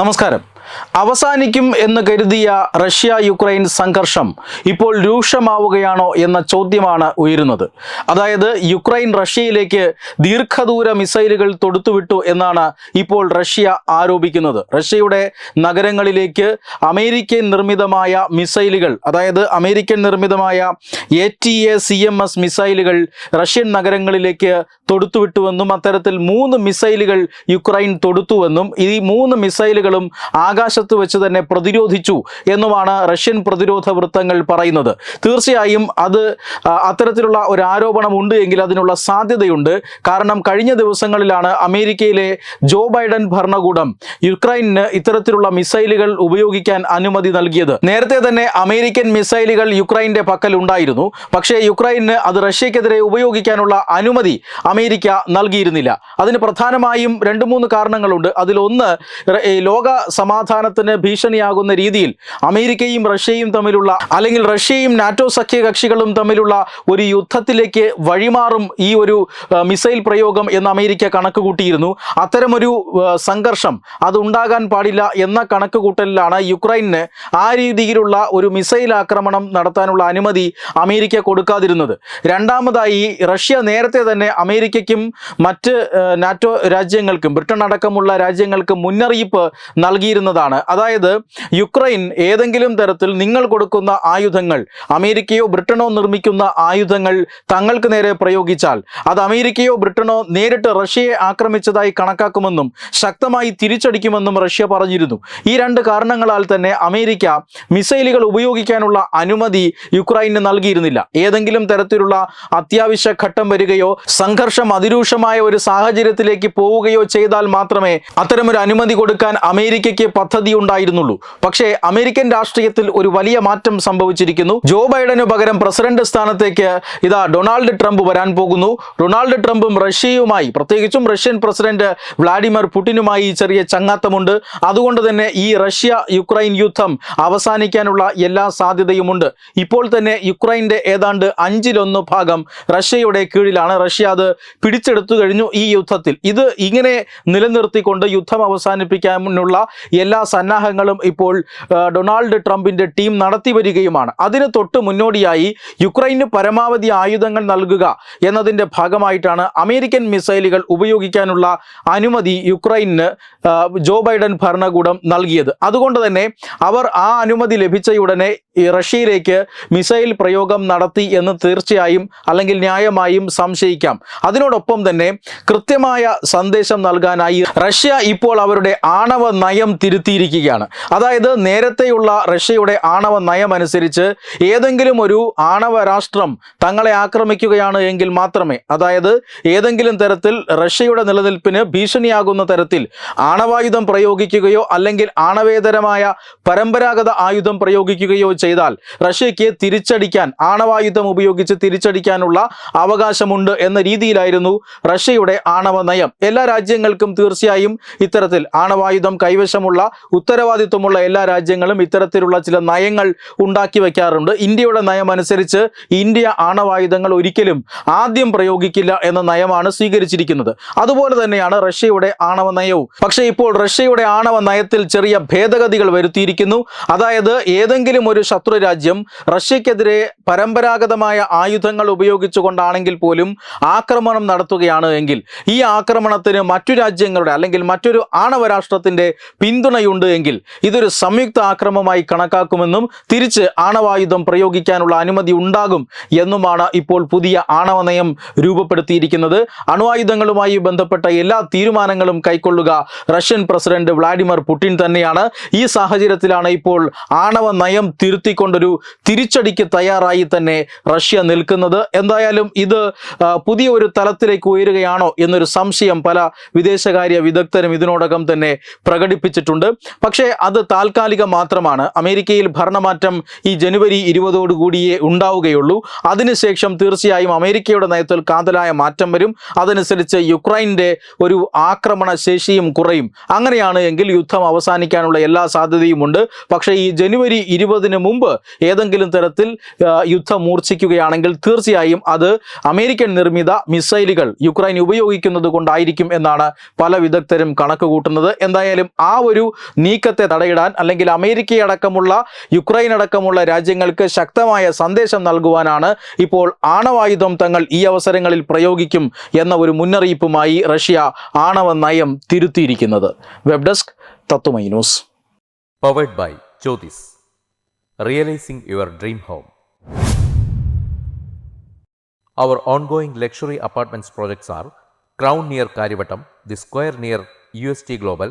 നമസ്കാരം. അവസാനിക്കും എന്ന് കരുതിയ റഷ്യ യുക്രൈൻ സംഘർഷം ഇപ്പോൾ രൂക്ഷമാവുകയാണോ എന്ന ചോദ്യമാണ് ഉയരുന്നത്. അതായത് യുക്രൈൻ റഷ്യയിലേക്ക് ദീർഘദൂര മിസൈലുകൾ തൊടുത്തുവിട്ടു എന്നാണ് ഇപ്പോൾ റഷ്യ ആരോപിക്കുന്നത്. റഷ്യയുടെ നഗരങ്ങളിലേക്ക് അമേരിക്കൻ നിർമ്മിതമായ മിസൈലുകൾ അതായത് അമേരിക്കൻ നിർമ്മിതമായ A T A C M S മിസൈലുകൾ റഷ്യൻ നഗരങ്ങളിലേക്ക് തൊടുത്തുവിട്ടുവെന്നും അത്തരത്തിൽ മൂന്ന് മിസൈലുകൾ യുക്രൈൻ തൊടുത്തുവെന്നും ഈ മൂന്ന് മിസൈലുകളും ആകാശത്ത് വെച്ച് തന്നെ പ്രതിരോധിച്ചു എന്നുമാണ് റഷ്യൻ പ്രതിരോധ വൃത്തങ്ങൾ പറയുന്നത്. തീർച്ചയായും അത് അത്തരത്തിലുള്ള ഒരു ആരോപണം ഉണ്ട് എങ്കിൽ അതിനുള്ള സാധ്യതയുണ്ട്. കാരണം കഴിഞ്ഞ ദിവസങ്ങളിലാണ് അമേരിക്കയിലെ ജോ ബൈഡൻ ഭരണകൂടം യുക്രൈനിന് ഇത്തരത്തിലുള്ള മിസൈലുകൾ ഉപയോഗിക്കാൻ അനുമതി നൽകിയത്. നേരത്തെ തന്നെ അമേരിക്കൻ മിസൈലുകൾ യുക്രൈന്റെ പക്കൽ ഉണ്ടായിരുന്നു. പക്ഷേ യുക്രൈന് അത് റഷ്യക്കെതിരെ ഉപയോഗിക്കാനുള്ള അനുമതി അമേരിക്ക നൽകിയിരുന്നില്ല. അതിന് പ്രധാനമായും രണ്ട് മൂന്ന് കാരണങ്ങളുണ്ട്. അതിലൊന്ന് ലോക ലോക സമാധാനത്തിന് ഭീഷണിയാകുന്ന രീതിയിൽ അമേരിക്കയും റഷ്യയും തമ്മിലുള്ള അല്ലെങ്കിൽ റഷ്യയും നാറ്റോ സഖ്യകക്ഷികളും തമ്മിലുള്ള ഒരു യുദ്ധത്തിലേക്ക് വഴിമാറും ഈ ഒരു മിസൈൽ പ്രയോഗം എന്ന് അമേരിക്ക കണക്ക് കൂട്ടിയിരുന്നു അത്തരമൊരു സംഘർഷം അത് ഉണ്ടാകാൻ പാടില്ല എന്ന കണക്ക് കൂട്ടലിലാണ് യുക്രൈന് ആ രീതിയിലുള്ള ഒരു മിസൈൽ ആക്രമണം നടത്താനുള്ള അനുമതി അമേരിക്ക കൊടുക്കാതിരുന്നത്. രണ്ടാമതായി റഷ്യ നേരത്തെ തന്നെ അമേരിക്കയ്ക്കും മറ്റ് നാറ്റോ രാജ്യങ്ങൾക്കും ബ്രിട്ടൻ അടക്കമുള്ള രാജ്യങ്ങൾക്ക് മുന്നറിയിപ്പ് നൽകിയിരുന്നതാണ് അതായത് യുക്രൈൻ ഏതെങ്കിലും തരത്തിൽ നിങ്ങൾ കൊടുക്കുന്ന ആയുധങ്ങൾ അമേരിക്കയോ ബ്രിട്ടനോ നിർമ്മിക്കുന്ന ആയുധങ്ങൾ തങ്ങൾക്ക് നേരെ പ്രയോഗിച്ചാൽ അത് അമേരിക്കയോ ബ്രിട്ടനോ നേരിട്ട് റഷ്യയെ ആക്രമിച്ചതായി കണക്കാക്കുമെന്നും ശക്തമായി തിരിച്ചടിക്കുമെന്നും റഷ്യ പറഞ്ഞിരുന്നു. ഈ രണ്ട് കാരണങ്ങളാൽ തന്നെ അമേരിക്ക മിസൈലുകൾ ഉപയോഗിക്കാനുള്ള അനുമതി യുക്രൈന് നൽകിയിരുന്നില്ല. ഏതെങ്കിലും തരത്തിലുള്ള അത്യാവശ്യ ഘട്ടം വരികയോ സംഘർഷം അതിരൂക്ഷമായ ഒരു സാഹചര്യത്തിലേക്ക് പോവുകയോ ചെയ്താൽ മാത്രമേ അത്തരമൊരു അനുമതി കൊടുക്കാൻ അമേരിക്കയ്ക്ക് പദ്ധതി ഉണ്ടായിരുന്നുള്ളൂ പക്ഷേ അമേരിക്കൻ രാഷ്ട്രീയത്തിൽ ഒരു വലിയ മാറ്റം സംഭവിച്ചിരിക്കുന്നു. ജോ ബൈഡന് പകരം പ്രസിഡന്റ് സ്ഥാനത്തേക്ക് ഇതാ ഡൊണാൾഡ് ട്രംപ് വരാൻ പോകുന്നു. ഡൊണാൾഡ് ട്രംപും റഷ്യയുമായി പ്രത്യേകിച്ചും റഷ്യൻ പ്രസിഡന്റ് വ്ളാഡിമിർ പുടിനുമായി ചെറിയ ചങ്ങാത്തമുണ്ട്. അതുകൊണ്ട് തന്നെ ഈ റഷ്യ യുക്രൈൻ യുദ്ധം അവസാനിക്കാനുള്ള എല്ലാ സാധ്യതയുമുണ്ട്. ഇപ്പോൾ തന്നെ യുക്രൈന്റെ ഏതാണ്ട് അഞ്ചിലൊന്ന് ഭാഗം റഷ്യയുടെ കീഴിലാണ്. റഷ്യ അത് പിടിച്ചെടുത്തു കഴിഞ്ഞു ഈ യുദ്ധത്തിൽ. ഇത് ഇങ്ങനെ നിലനിർത്തിക്കൊണ്ട് യുദ്ധം അവസാനിപ്പിക്കാനുള്ള എല്ലാ സന്നാഹങ്ങളും ഇപ്പോൾ ഡൊണാൾഡ് ട്രംപിന്റെ ടീം നടത്തി വരികയുമാണ്. അതിന് തൊട്ട് മുന്നോടിയായി യുക്രൈന് പരമാവധി ആയുധങ്ങൾ നൽകുക എന്നതിന്റെ ഭാഗമായിട്ടാണ് അമേരിക്കൻ മിസൈലുകൾ ഉപയോഗിക്കാനുള്ള അനുമതി യുക്രൈന് ജോ ബൈഡൻ ഭരണകൂടം നൽകിയത്. അതുകൊണ്ട് തന്നെ അവർ ആ അനുമതി ലഭിച്ചയുടനെ റഷ്യയിലേക്ക് മിസൈൽ പ്രയോഗം നടത്തി എന്ന് തീർച്ചയായും അല്ലെങ്കിൽ ന്യായമായും സംശയിക്കാം. അതിനോടൊപ്പം തന്നെ കൃത്യമായ സന്ദേശം നൽകാനായി റഷ്യ ഇപ്പോൾ അവരുടെ ആണവ നയം തിരുത്തിയിരിക്കുകയാണ് അതായത് നേരത്തെയുള്ള റഷ്യയുടെ ആണവ നയമനുസരിച്ച് ഏതെങ്കിലും ഒരു ആണവ രാഷ്ട്രം തങ്ങളെ ആക്രമിക്കുകയാണ് എങ്കിൽ മാത്രമേ അതായത് ഏതെങ്കിലും തരത്തിൽ റഷ്യയുടെ നിലനിൽപ്പിന് ഭീഷണിയാകുന്ന തരത്തിൽ ആണവായുധം പ്രയോഗിക്കുകയോ അല്ലെങ്കിൽ ആണവേതരമായ പരമ്പരാഗത ആയുധം പ്രയോഗിക്കുകയോ ചെയ്താൽ റഷ്യയ്ക്ക് തിരിച്ചടിക്കാൻ ആണവായുധം ഉപയോഗിച്ച് തിരിച്ചടിക്കാനുള്ള അവകാശമുണ്ട് എന്ന രീതിയിലായിരുന്നു റഷ്യയുടെ ആണവ നയം. എല്ലാ രാജ്യങ്ങൾക്കും തീർച്ചയായും ഇത്തരത്തിൽ ആണവായുധം കൈവശമുള്ള ഉത്തരവാദിത്വമുള്ള എല്ലാ രാജ്യങ്ങളും ഇത്തരത്തിലുള്ള ചില നയങ്ങൾ ഉണ്ടാക്കി വയ്ക്കാറുണ്ട്. ഇന്ത്യയുടെ നയം അനുസരിച്ച് ഇന്ത്യ ആണവായുധങ്ങൾ ഒരിക്കലും ആദ്യം പ്രയോഗിക്കില്ല എന്ന നയമാണ് സ്വീകരിച്ചിരിക്കുന്നത്. അതുപോലെ തന്നെയാണ് റഷ്യയുടെ ആണവ നയവും. പക്ഷേ ഇപ്പോൾ റഷ്യയുടെ ആണവ നയത്തിൽ ചെറിയ ഭേദഗതികൾ വരുത്തിയിരിക്കുന്നു. അതായത് ഏതെങ്കിലും ഒരു ശത്രു രാജ്യം റഷ്യക്കെതിരെ പരമ്പരാഗതമായ ആയുധങ്ങൾ ഉപയോഗിച്ചുകൊണ്ടാണെങ്കിൽ പോലും ആക്രമണം നടത്തുകയാണ് എങ്കിൽ ഈ ആക്രമണത്തിന് മറ്റു രാജ്യങ്ങളുടെ അല്ലെങ്കിൽ മറ്റൊരു ആണവ രാഷ്ട്രത്തിന്റെ പിന്തുണയുണ്ട് എങ്കിൽ ഇതൊരു സംയുക്ത ആക്രമമായി കണക്കാക്കുമെന്നും തിരിച്ച് ആണവായുധം പ്രയോഗിക്കാനുള്ള അനുമതി ഉണ്ടാകും എന്നുമാണ് ഇപ്പോൾ പുതിയ ആണവ നയം രൂപപ്പെടുത്തിയിരിക്കുന്നത്. അണുവായുധങ്ങളുമായി ബന്ധപ്പെട്ട എല്ലാ തീരുമാനങ്ങളും കൈക്കൊള്ളുക റഷ്യൻ പ്രസിഡന്റ് വ്ളാഡിമിർ പുടിൻ തന്നെയാണ്. ഈ സാഹചര്യത്തിലാണ് ഇപ്പോൾ ആണവ നയം തിരുത്തിക്കൊണ്ടൊരു തിരിച്ചടിക്ക് തയ്യാറായി തന്നെ റഷ്യ നിൽക്കുന്നത്. എന്തായാലും ഇത് പുതിയ ഒരു തലത്തിലേക്ക് ഉയരുകയാണോ എന്നൊരു സംശയം പല വിദേശകാര്യ വിദഗ്ധരും ഇതിനോടകം തന്നെ പ്രകടിപ്പിച്ചിട്ടുണ്ട്. പക്ഷേ അത് താൽക്കാലികം മാത്രമാണ്. അമേരിക്കയിൽ ഭരണമാറ്റം ഈ ജനുവരി ഇരുപതോടുകൂടിയേ ഉണ്ടാവുകയുള്ളൂ. അതിനുശേഷം തീർച്ചയായും അമേരിക്കയുടെ നയത്തിൽ കാതലായ മാറ്റം വരും. അതനുസരിച്ച് യുക്രൈന്റെ ഒരു ആക്രമണ ശേഷിയും കുറയും. അങ്ങനെയാണ് എങ്കിൽ യുദ്ധം അവസാനിക്കാനുള്ള എല്ലാ സാധ്യതയുമുണ്ട് പക്ഷേ ഈ ജനുവരി ഇരുപതിന് മുമ്പ് ഏതെങ്കിലും തരത്തിൽ യുദ്ധം മൂർച്ഛിക്കുകയാണെങ്കിൽ തീർച്ചയായും അത് അമേരിക്കൻ നിർമ്മിത മിസൈലുകൾ യുക്രൈൻ ഉപയോഗിക്കുന്നത് കൊണ്ടായിരിക്കും എന്നാണ് പല വിദഗ്ധരും കണക്ക് കൂട്ടുന്നത് എന്തായാലും ആ ഒരു നീക്കത്തെ തടയിടാൻ അല്ലെങ്കിൽ അമേരിക്കയടക്കമുള്ള യുക്രൈൻ അടക്കമുള്ള രാജ്യങ്ങൾക്ക് ശക്തമായ സന്ദേശം നൽകുവാനാണ് ഇപ്പോൾ ആണവായുധം തങ്ങൾ ഈ അവസരങ്ങളിൽ പ്രയോഗിക്കും എന്ന ഒരു മുന്നറിയിപ്പുമായി റഷ്യ ആണവ നയം തിരുത്തിയിരിക്കുന്നത് വെബ് ഡെസ്ക് തത്തുമൈ news Powered by Jyotis. Realizing your dream home. Our ongoing luxury apartments projects are Crown near Karivattam, The Square near UST Global,